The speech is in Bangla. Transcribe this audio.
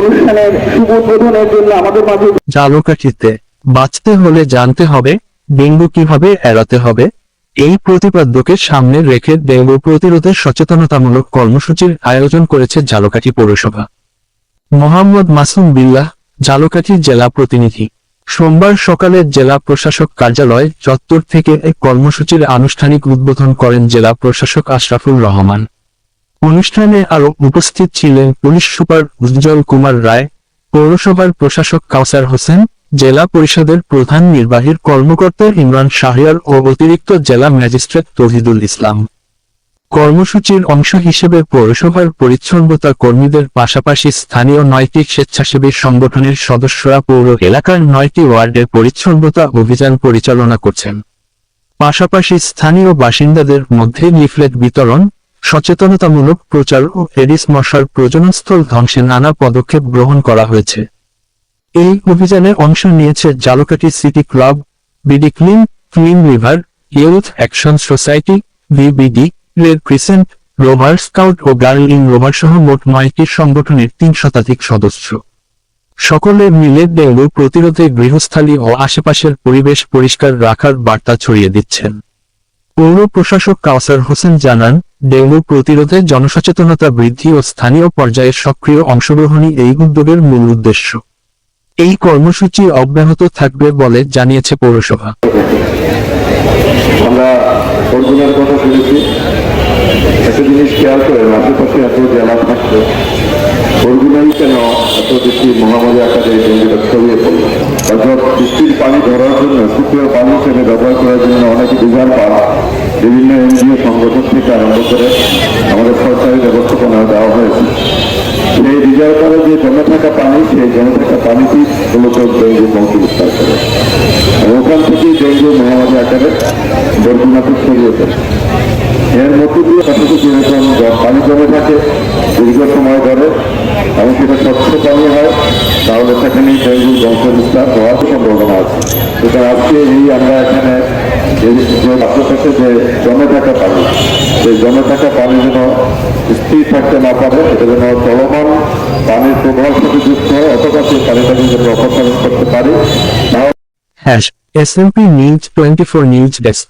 অনুষ্ঠানের শুভ উদ্বোধনের জন্য আমাদের মাঝে বাঁচতে হলে জানতে হবে, ডেঙ্গু কীভাবে এড়াতে হবে? এই প্রতিপাদ্যকে সামনে রেখে ডেঙ্গু সচেতনতামূলক কর্মসূচির আয়োজন করেছে ঝালকাঠি পৌরসভা। মোহাম্মদ মাসুম বিল্লাহ ঝালকাঠি জেলা প্রতিনিধি। সোমবার সকালে জেলা প্রশাসক কার্যালয় চত্বর থেকে এই কর্মসূচির আনুষ্ঠানিক উদ্বোধন করেন জেলা প্রশাসক আশরাফুল রহমান। অনুষ্ঠানে আরও উপস্থিত ছিলেন পুলিশ সুপার উজ্জ্বল কুমার রায়, পৌরসভার প্রশাসক কাউসার হোসেন, জেলা পরিষদের প্রধান নির্বাহীর কর্মকর্তা ইমরান শাহরিয়ার ও অতিরিক্ত জেলা ম্যাজিস্ট্রেট তহিদুল ইসলাম। কর্মসূচির অংশ হিসেবে পৌরসভার পরিচ্ছন্নতা কর্মীদের পাশাপাশি স্থানীয় নয়টি স্বেচ্ছাসেবী সংগঠনের সদস্যরা পৌর এলাকার নয়টি ওয়ার্ডের পরিচ্ছন্নতা অভিযান পরিচালনা করছেন। পাশাপাশি স্থানীয় বাসিন্দাদের মধ্যে লিফলেট বিতরণ সচেতনতামূলক প্রচার ও এডিস মশার প্রজননস্থল ধ্বংসে নানা পদক্ষেপ গ্রহণ করা হয়েছে। এই অভিযানে অংশ নিয়েছে Jhalokathi city club, BD clean clean river, youth action society, VBD, red crescent, rover scout O girl in rover সহ মোট নয়টি সংগঠনের তিন শতাধিক সদস্য। সকলে মিলে ডেঙ্গু প্রতিরোধে গৃহস্থালী ও আশেপাশের পরিবেশ পরিষ্কার রাখার বার্তা ছড়িয়ে দিচ্ছেন। পৌর প্রশাসক কাউসার হোসেন জানান, ডেঙ্গু প্রতিরোধে জনসচেতনতা বৃদ্ধি ও স্থানীয় পর্যায়ে সক্রিয় অংশগ্রহণই এই উদ্যোগের মূল উদ্দেশ্য। এই কর্মসূচি অব্যাহত থাকবে বলে জানিয়েছে পৌরসভা। আমরা কথা শুনেছি। একটা জিনিস খেয়াল করেন, আশেপাশে এত জেলা থাকতো। কেন এত বেশি মহামারী আকারে ডেঙ্গুটা ছড়িয়ে পড়ল? ধরার সুপ্রিয় পানি হিসেবে ব্যবহার করার জন্য অনেকে বিধান পান বিভিন্ন এনজিও সংগঠন থেকে আরম্ভ করে আমাদের সরকারি ব্যবস্থাপনা দেওয়া হয়েছে। সেই রিজার্ভ করে যে জমে থাকা পানি, সেই জমে থাকা পানিটি মূলত ডেঙ্গু বংশ বিস্তার করে। ওখান থেকেই ডেঙ্গু মহামারী আকারে বরগুনাতে ছড়িয়ে এর মধ্যে দিয়ে কতটুকু যেরকম পানি জমে থাকে, দীর্ঘ সময় ধরে, এবং সেটা স্বচ্ছ পানি হয় তাহলে সেখানেই ডেঙ্গুর বংশ বিস্তার হওয়ার সম্ভাবনা আছে। সুতরাং আজকে এই আমরা এখানে যে আশেপাশে যে জমে থাকা পানি সেই জমে থাকা পানি যেন স্থির থাকতে না পারে, এটা যেন চলমান পানির প্রবাহের সাথে যুক্ত হয়, অথবা সেই পানিটাকে যেন অপসারণ করতে পারি S M P news twenty four news desk